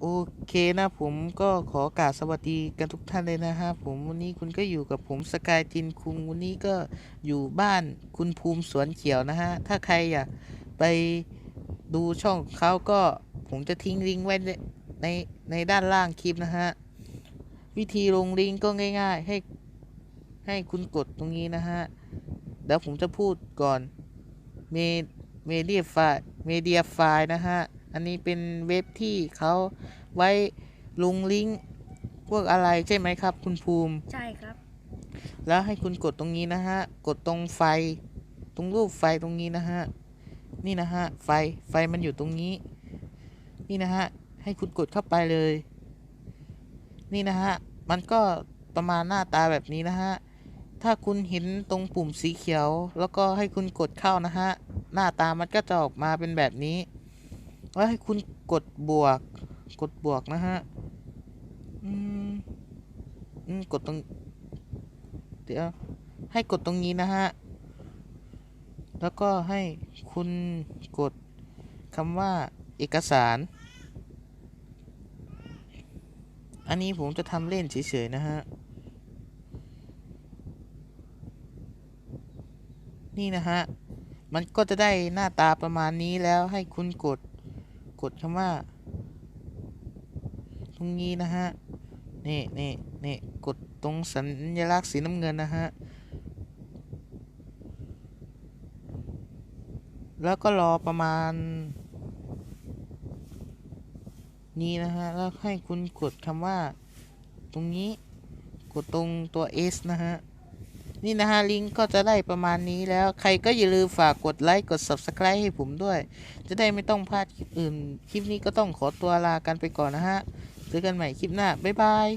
โอเคนะผมก็ขอกราบสวัสดีกันทุกท่านเลยนะฮะผมวันนี้คุณก็อยู่กับผมสกายจินคุงวันนี้ก็อยู่บ้านคุณภูมิสวนเขียวนะฮะ ถ้าใครอยากไปดูช่องเขาก็ผมจะทิ้งลิงก์ไว้ในในในด้านล่างคลิปนะฮะ วิธีลงลิงก์ก็ง่ายๆ ให้ให้คุณกดตรงนี้นะฮะ เดี๋ยวผมจะพูดก่อนเมเมเดียไฟเมเดียไฟนะฮะ อันนี้เป็นเว็บที่เขาไว้ลงลิงก์พวกอะไรใช่ไหมครับ คุณภูมิ ใช่ครับ แล้วให้คุณกดตรงนี้นะฮะ กดตรงไฟ ตรงรูปไฟตรงนี้นะฮะ นี่นะฮะ ไฟ ไฟมันอยู่ตรงนี้ นี่นะฮะ ให้คุณกดเข้าไปเลย นี่นะฮะ มันก็ประมาณหน้าตาแบบนี้นะฮะ ถ้าคุณเห็นตรงปุ่มสีเขียว แล้วก็ให้คุณกดเข้านะฮะ หน้าตามันก็จะออกมาเป็นแบบนี้ แล้วให้คุณกดบวก กดบวกนะฮะ อืมอืมกดตรง เดี๋ยว ให้กดตรงนี้นะฮะ แล้วก็ให้คุณกดคำว่าเอกสาร อันนี้ผมจะทำเล่นเฉยๆนะฮะ นี่นะฮะ มันก็จะได้หน้าตาประมาณนี้แล้วให้คุณกด กดคำว่า ตรงนี้นะฮะ นี่นี่นี่กดตรงสัญลักษณ์สีน้ำเงินนะฮะ แล้วก็รอประมาณ นี้นะฮะ แล้วให้คุณกดคำว่า ตรงนี้ กดตรงตัว S นะฮะ นี่นะฮะลิงก์ก็จะได้ประมาณนี้แล้วใครก็อย่าลืมฝากกดไลค์กด Subscribe ให้ผมด้วย จะได้ไม่ต้องพลาดคลิปอื่น คลิปนี้ก็ต้องขอตัวลากันไปก่อนนะฮะเจอกันใหม่คลิปหน้าบ๊ายบาย